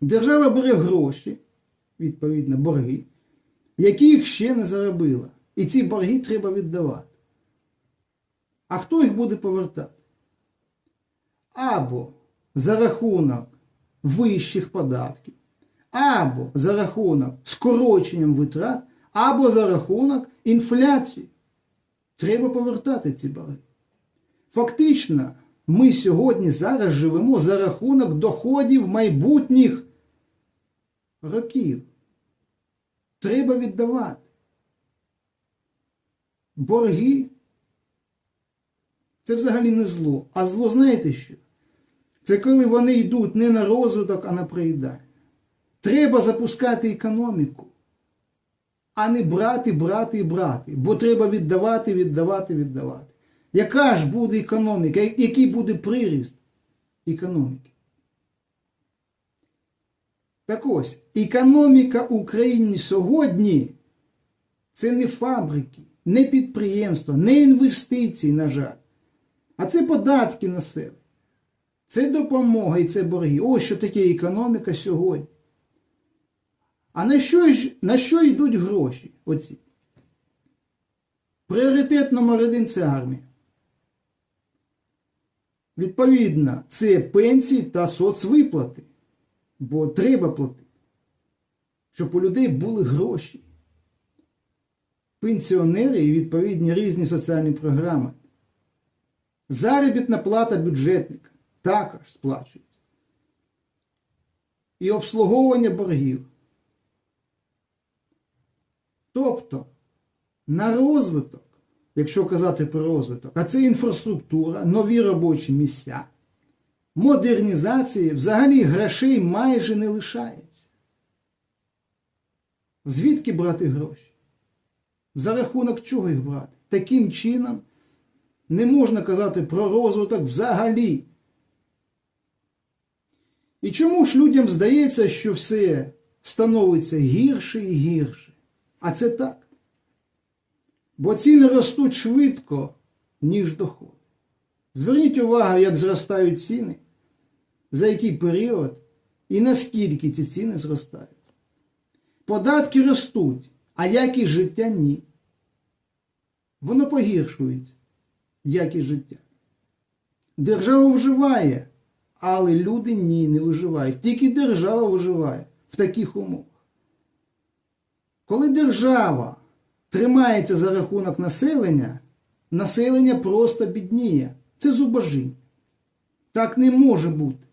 Держава бере гроші, відповідно, борги, які їх ще не заробила. І ці борги треба віддавати. А хто їх буде повертати? Або за рахунок вищих податків, або за рахунок скороченням витрат, або за рахунок інфляції. Треба повертати ці борги. Фактично, ми сьогодні зараз живемо за рахунок доходів майбутніх років. Треба віддавати. Борги це взагалі не зло. А зло знаєте що? Це коли вони йдуть не на розвиток, а на проїдання. Треба запускати економіку, а не брати, брати і брати. Бо треба віддавати, віддавати, віддавати. Яка ж буде економіка? Який буде приріст економіки? Так ось, економіка України сьогодні це не фабрики, не підприємства, не інвестиції, на жаль. А це податки населення. Це допомога і це борги. Ось що таке економіка сьогодні. А на що, на що йдуть гроші? Оці? Пріоритет номер один це армія. Відповідно, це пенсії та соцвиплати. Бо треба платити. Щоб у людей були гроші. Пенсіонери і відповідні різні соціальні програми. Заробітна плата бюджетника також сплачується. І обслуговування боргів. Тобто на розвиток, якщо казати про розвиток, а це інфраструктура, нові робочі місця, модернізації, взагалі грошей майже не лишається. Звідки брати гроші? За рахунок чого їх брати? Таким чином не можна казати про розвиток взагалі. І чому ж людям здається, що все становиться гірше і гірше? А це так. Бо ціни ростуть швидко, ніж доходи. Зверніть увагу, як зростають ціни, за який період і наскільки ці ціни зростають. Податки ростуть, а якість життя ні. Воно погіршується, якість життя. Держава вживає, але люди ні, не виживають. Тільки держава виживає в таких умовах. Коли держава тримається за рахунок населення, населення просто бідніє. Це зубожіння. Так не може бути.